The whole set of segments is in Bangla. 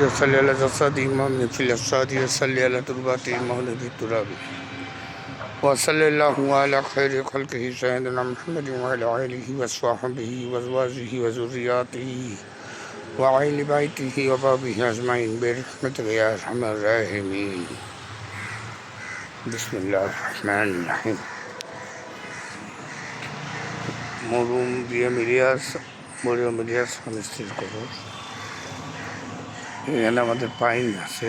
يصلي على جسدي مؤمن في الأجساد يصلي على تربته مؤمن في التراب وصلى الله على خير خلقه سيدنا محمد وعلى آله وصحبه وزواجه وذرياته وعين بيته وبابه أجمعين برحمتك يا أرحم الراحمين. بسم الله الرحمن الرحيم. مريم بيم الياس مريم الياس 15 قرار এখানে আমাদের পাইন আছে।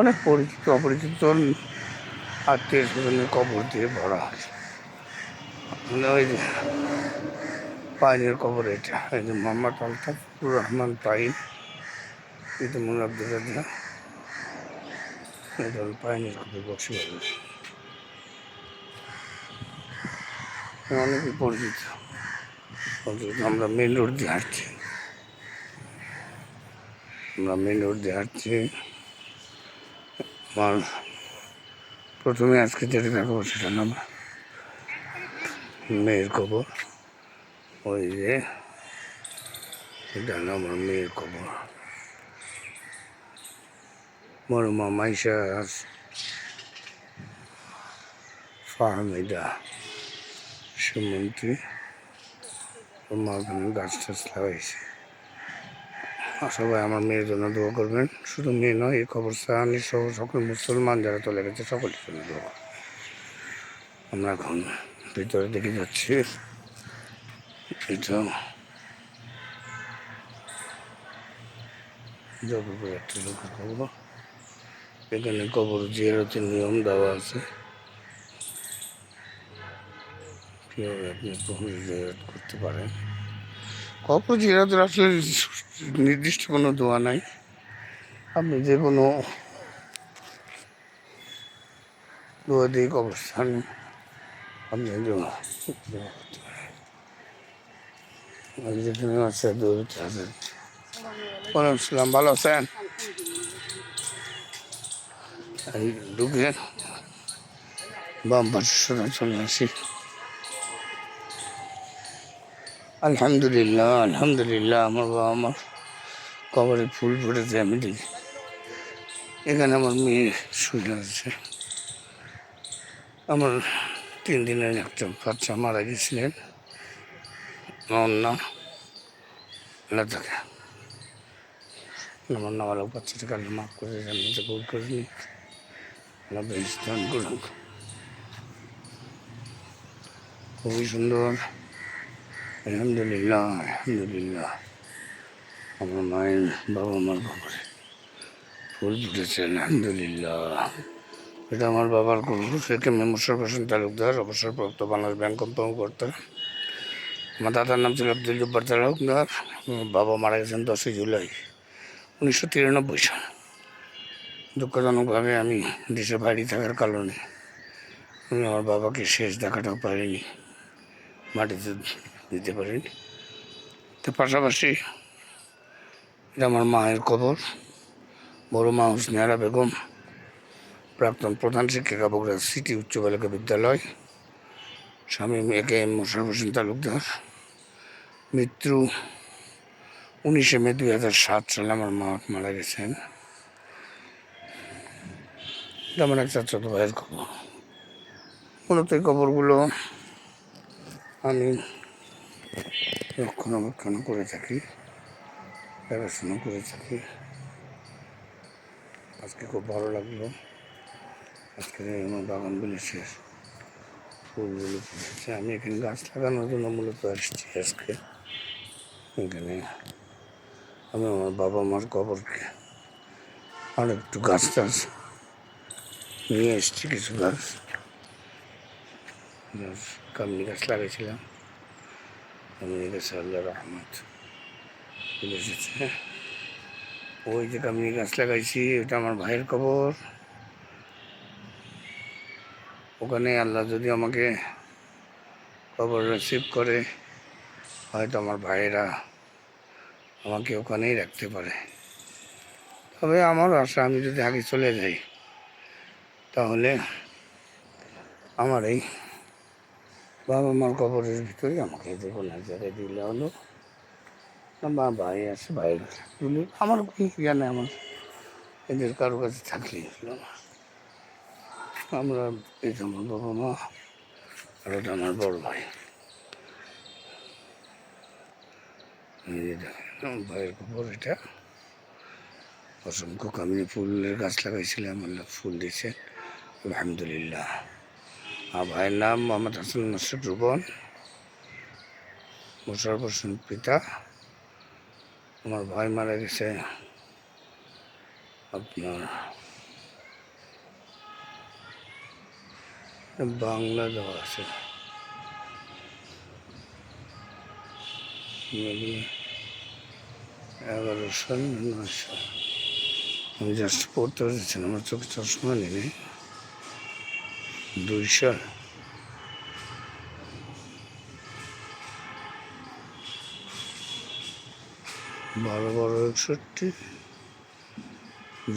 অনেক পরিচিত, অপরিচিত আত্মীয় স্বজনের কবর দিয়ে ভরা আছে। মানে ওই যে পাইনের কবর এটা, এই যে মোহাম্মদ আলতাফুর রহমান পাইন কিন্তু মনে আব্দুল রাজা এটা পাইনের কবর বসে অনেকে পরিচিত। পরিচিত। আমরা মেন রোড দিয়ে হাঁটছি। আমরা মেন রোড দিয়ে হাঁটছি আমার প্রথমে আজকে যেটা দেখাবো সেটা নাম মেয়ের কবর ওই যে এটা হলো আমার মেয়ের কবর বড় মা মাইশা ফাহমিদা সুমন্ত্রী ওর মা গাছ টাছ লাগাইছে। সবাই আমার মেয়ের জন্য দোয়া করবেন। শুধু মেয়ে নয়, এই কবরস্থানে সহ সকল মুসলমান যারা চলে গেছে, সকলের জন্য দোয়া আমরা এখন ভিতরে দেখে যাচ্ছি। এটা জবরপুর একটা লোকের কবর। এখানে কবর জিয়ারতের নিয়ম দেওয়া আছে। কীভাবে আপনি কবর জিয়ারত করতে পারেন? কবর জিয়ারতের আসলে নির্দিষ্ট কোনো দোয়া নাই। আপনি যে কোনো দোয়া দিয়ে কবরস্থান আপনি যেখানে আছে দৌড়তে আছেন ওয়ালাইকুম ভালো আছেন? এই ঢুকে বাম পাশে চলে আসি। আলহামদুলিল্লাহ আলহামদুলিল্লাহ, আমার বাবা আমার কবরে ফুল ফুটেছে আমি দেখি। এখানে আমার মেয়ে শুয়ে আছে। আমার তিন দিনের একটা বাচ্চা মারা গেছিলেন আমার নাম আমার নাম আলো বাচ্চাটাকে আল্লাহ মাফ করে আমি তো ভুল করিনি বেশ দান করুন খুবই সুন্দর। আলহামদুলিল্লাহ আলহামদুলিল্লাহ। আমার মায়ের বাবা মার খবরে ফুল ফুটেছে আলহামদুলিল্লাহ। এটা আমার বাবার গরু সেকে মেমসর হোসেন তালুকদার, অবসরপ্রাপ্ত বাংলাদেশ ব্যাংক কোম্পানি কর্তা। আমার দাদার নাম ছিল আব্দুল জব্বার তালুকদার বাবা মারা গেছেন দশই জুলাই উনিশশো তিরানব্বই সাল। দুঃখজনকভাবে আমি দেশের বাইরে থাকার কারণে আমি আমার বাবাকে শেষ দেখাটাও পারিনি মাটিতে দিতে পারিনি। তো পাশাপাশি এটা আমার মায়ের কবর। বড় মা হুসনিয়ারা বেগম, প্রাক্তন প্রধান শিক্ষিকা বগুড়া সিটি উচ্চ বালিকা বিদ্যালয়। স্বামী একে এম মোশারফ হোসেন তালুকদার। মৃত্যু উনিশে মে দুই হাজার সাত সালে আমার মা মারা গেছেন। আমার এক চাচাতো ভাইয়ের খবর মূলত এই খবরগুলো আমি রক্ষণাবেক্ষণ করে থাকি। দেখাশোনা করে থাকি আজকে খুব ভালো লাগল। আজকে আমার বাগানগুলি শেষ, ফুলগুলো ফুটেছে। আমি এখানে গাছ লাগানোর জন্য মূলত আসছি আজকে। এখানে আমি আমার বাবা মার কবরকে আর একটু গাছ টাছ নিয়ে এসছি, কিছু গাছ। কামনি গাছ লাগাইছিলাম। কামনি গাছে আল্লাহ রহমত চলে এসেছে ওই যে কামনি গাছ লাগাইছি ওটা আমার ভাইয়ের কবর। ওখানে আল্লাহ যদি আমাকে খবর রিসিভ করে, হয়তো আমার ভাইয়েরা আমাকে ওখানেই রাখতে পারে। তবে আমার আশা, আমি যদি আগে চলে যাই, তাহলে আমার এই বাবা মার কবরের ভিতরে আমাকে কোনো এক জায়গায় দিলে হলো। না মা ভাই আছে ভাই। আমার কি জানে আমার। এদের কারও কাছে থাকলেই হলো না। আমরা এই আমার বাবা মা আর ওটা আমার বড় ভাই। ভাইয়ের খবর এটা। অসংখ্য কামিনী ফুলের গাছ লাগাইছিলাম আল্লাহ ফুল দিয়েছে আলহামদুলিল্লাহ। আমার ভাইয়ের নাম মোহাম্মদ হাসান নাসির রুবন মোশারফ হোসেন পিতা। আমার ভাই মারা গেছে। আপনার বাংলা দেওয়া আছে। মেবি এগারোশো নয়শো আমি জাস্ট পড়তে পারছিলাম আমার চোখে চশমা নেই। দুইশো বারো বারো একষট্টি।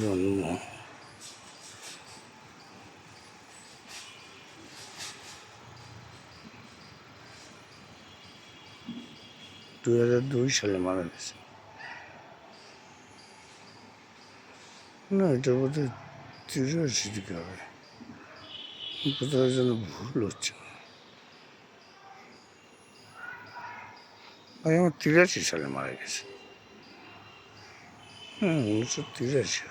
জন্ম। দুই হাজার দুই সালে মারা গেছে। না, এটা বোধহয় তিরাশি দিকে হবে। কোথাও যেন ভুল হচ্ছে। আমার তিরাশি সালে মারা গেছে। হ্যাঁ উনিশশো তিরাশি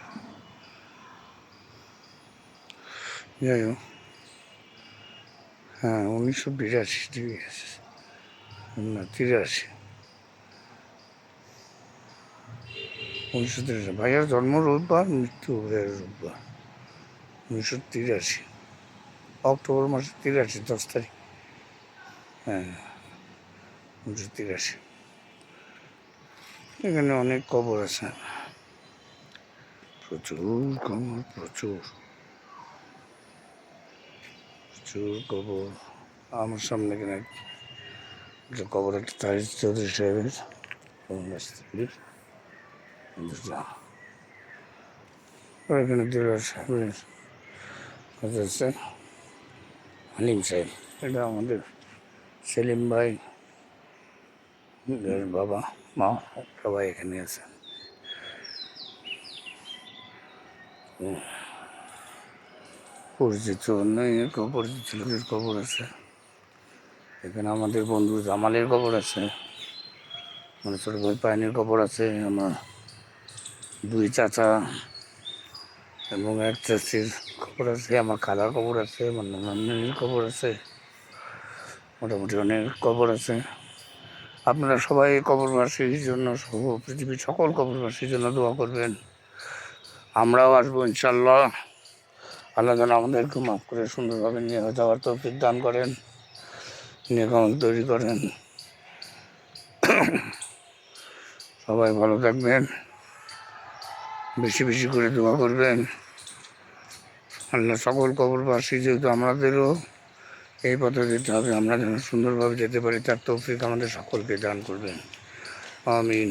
যাই হোক হ্যাঁ উনিশশো বিরাশি ঠিক আছে না তিরাশি উনিশশো তিরাশি ভাইয়ার জন্ম রোববার মৃত্যু ভাইয়ার রোববার উনিশশো তিরাশি অক্টোবর মাসে তিরাশি দশ তারিখ হ্যাঁ উনিশশো তিরাশি এখানে অনেক কবর আছে প্রচুর কবর প্রচুর। প্রচুর কবর আমার সামনে এখানে একটা কবর একটা তারিখ চৌধুরী সাহেবের ওনার দুটা। এখানে দিলার সাহেবের হচ্ছে হালিম সাহেব। এটা আমাদের সেলিম ভাই। বাবা, মা সবাই এখানে আছে। পরিচিত অনেক পরিচিত লোকের খবর আছে। এখানে আমাদের বন্ধু জামালের খবর আছে। মানে ছোট ভাই পায়নের খবর আছে, আমার দুই চাচা এবং এক চাচির খবর আছে, আমার খালার খবর আছে, আমার নানির খবর আছে, মোটামুটি অনেক খবর আছে। আপনারা সবাই কবরবাসীর জন্য সহ পৃথিবীর সকল কবরবাসীর জন্য দোয়া করবেন। আমরাও আসব, ইনশাল্লাহ। আল্লাহ যেন আমাদেরকে মাফ করে সুন্দরভাবে নিয়ে যাওয়ার তৌফিক দান করেন নিয়ে তৈরি করেন। সবাই ভালো থাকবেন, বেশি বেশি করে দোয়া করবেন। আল্লাহ সকল কবর কবরবাসী যেহেতু আমাদেরও এই পথে যেতে হবে, আমরা যেন সুন্দরভাবে যেতে পারি, তার তৌফিক আমাদের সকলকে দান করবেন। আমিন।